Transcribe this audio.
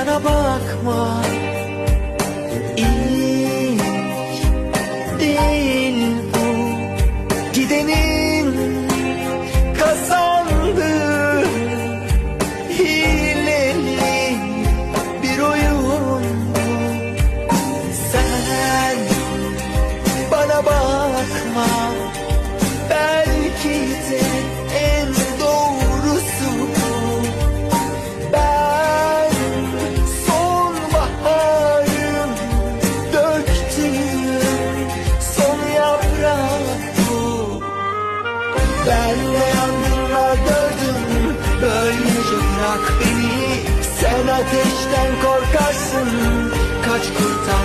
bana bakma. İyi değil bu. Gidenin kazandığı Hileli bir oyun bu. Sen bana bakma. Ben de yangınla gördüm Böylece bırak beni. Sen ateşten korkarsın. Kaç kurtar